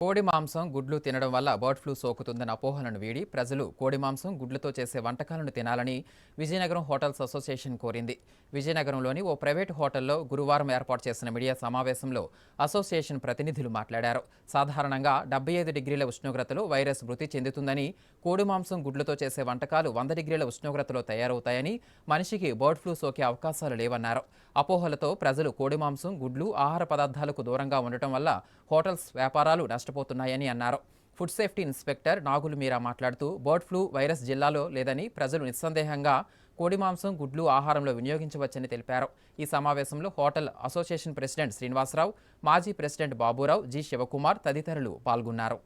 కోడి మాంసం గుడ్లు తినడం వల్ల బర్డ్ ఫ్లూ సోకుతుందన్న అపోహలను వీడి ప్రజలు కోడి మాంసం గుడ్లతో చేసే వంటకాలను తినాలని విజయనగరం హోటల్స్ అసోసియేషన్ కోరింది. విజయనగరంలోని ఓ ప్రైవేటు హోటల్లో గురువారం ఏర్పాటు చేసిన మీడియా సమావేశంలో అసోసియేషన్ ప్రతినిధులు మాట్లాడారు. సాధారణంగా డెబ్బై ఐదు డిగ్రీల ఉష్ణోగ్రతలో వైరస్ మృతి చెందుతుందని కోడి మాంసం గుడ్లతో చేసే వంటకాలు వంద డిగ్రీల ఉష్ణోగ్రతలో తయారవుతాయని మనిషికి బర్డ్ ఫ్లూ సోకే అవకాశాలు లేవన్నారు. అపోహలతో ప్రజలు కోడి మాంసం గుడ్లు ఆహార పదార్థాలకు దూరంగా ఉండటం వల్ల హోటల్స్ వ్యాపారాలు నష్టపోతున్నాయని అన్నారు. Food safety inspector Nagulu Meera మాట్లాడుతూ బర్డ్ ఫ్లూ వైరస్ జిల్లాలో లేదని ప్రజలు నిస్సందేహంగా కోడి మాంసం గుడ్లు ఆహారంలో వినియోగించవచ్చని తెలిపారు. ఈ సమావేశంలో హోటల్ అసోసియేషన్ ప్రెసిడెంట్ శ్రీనివాసరావు మాజీ ప్రెసిడెంట్ బాబురావు జి శివకుమార్ తదితరులు పాల్గొన్నారు.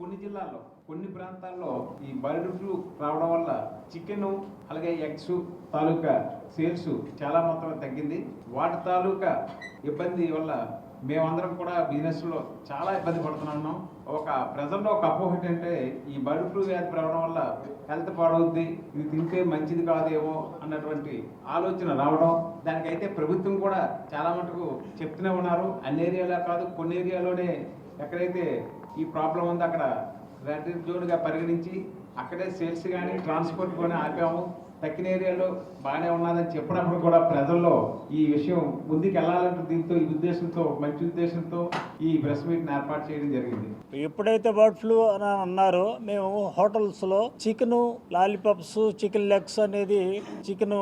కొన్ని జిల్లాల్లో కొన్ని ప్రాంతాల్లో ఈ బర్డ్ ఫ్లూ రావడం వల్ల చికెన్ అలాగే ఎగ్స్ తాలూకా సేల్స్ చాలా మాత్రం తగ్గింది. వాటి తాలూకా ఇబ్బంది వల్ల మేమందరం కూడా బిజినెస్లో చాలా ఇబ్బంది పడుతున్నాం ఒక ప్రజల్లో ఒక అపోహ ఏంటంటే ఈ బర్డ్ ఫ్లూ వ్యాధి రావడం వల్ల హెల్త్ పాడవుద్ది ఇది తింటే మంచిది కాదేమో అన్నటువంటి ఆలోచన రావడం. దానికైతే ప్రభుత్వం కూడా చాలా మటుకు చెప్తూనే ఉన్నారు. అన్ని ఏరియాలో కాదు కొన్ని ఏరియాలోనే ఎక్కడైతే ఈ ప్రాబ్లం ఉంది అక్కడ రెడ్ జోన్గా పరిగణించి అక్కడే సేల్స్ కానీ ట్రాన్స్పోర్ట్ కానీ ఆపాము. తక్కిన ఏరియాలో బాగానే ఉన్నదని చెప్పినప్పుడు కూడా ప్రజల్లో ఈ విషయం ముందుకు వెళ్ళాలంటే దీంతో ఈ ఉద్దేశంతో మంచి ఉద్దేశంతో ఈ ప్రెస్ మీట్ని ఏర్పాటు చేయడం జరిగింది. ఎప్పుడైతే బర్డ్ ఫ్లూ అని అన్నారో మేము హోటల్స్లో చికెన్ లాలీపాప్స్ చికెన్ లెగ్స్ అనేది చికెన్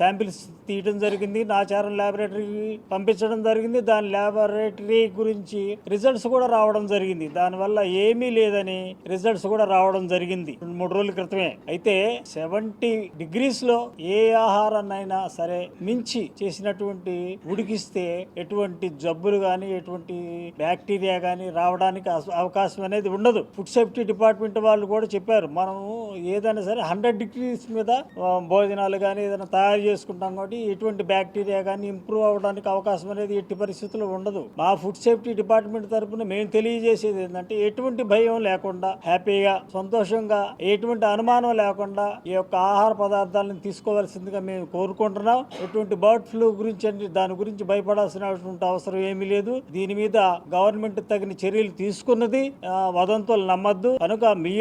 శాంపిల్స్ తీయడం జరిగింది. నాచారం ల్యాబొరేటరీకి పంపించడం జరిగింది. దాని ల్యాబొరేటరీ గురించి రిజల్ట్స్ కూడా రావడం జరిగింది. దానివల్ల ఏమీ లేదని రిజల్ట్స్ కూడా రావడం జరిగింది. రెండు మూడు రోజుల క్రితమే. అయితే సెవెంటీ డిగ్రీస్లో ఏ ఆహారాన్నైనా సరే మించి చేసినటువంటి ఉడికిస్తే ఎటువంటి జబ్బులు కానీ ఎటువంటి బ్యాక్టీరియా కానీ రావడానికి అవకాశం అనేది ఉండదు. ఫుడ్ సేఫ్టీ డిపార్ట్మెంట్ వాళ్ళు కూడా చెప్పారు. మనము ఏదైనా సరే హండ్రెడ్ డిగ్రీస్ మీద భోజనాలు కానీ ఏదైనా తయారు చేసుకుంటాం కాబట్టి ఎటువంటి బ్యాక్టీరియా కానీ ఇంప్రూవ్ అవ్వడానికి అవకాశం అనేది ఎట్టి పరిస్థితుల్లో ఉండదు. మా ఫుడ్ సేఫ్టీ డిపార్ట్మెంట్ తరపున మేము తెలియజేసేది ఏంటంటే ఎటువంటి భయం లేకుండా హ్యాపీగా సంతోషంగా ఎటువంటి అనుమానం లేకుండా ఈ యొక్క ఆహార పదార్థాలను తీసుకోవాల్సిందిగా మేము కోరుకుంటున్నాం. ఎటువంటి బర్డ్ ఫ్లూ గురించి దాని గురించి భయపడాల్సినటువంటి అవసరం ఏమీ లేదు. దీని మీద గవర్నమెంట్ తగిన చర్యలు తీసుకున్నది వదంతులు నమ్మద్దు. కనుక మీ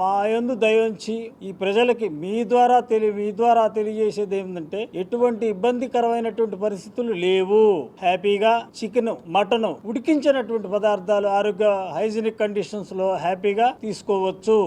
మా యందు దయించి ఈ ప్రజలకి మీ ద్వారా తెలియ మీ ద్వారా తెలియజేసేది ఏంటంటే ఎటువంటి ఇబ్బందికరమైనటువంటి పరిస్థితులు లేవు. హ్యాపీగా చికెన్ మటన్ ఉడికించినటువంటి పదార్థాలు ఆరోగ్య హైజీనిక్ కండిషన్స్లో హ్యాపీగా తీసుకోవచ్చు.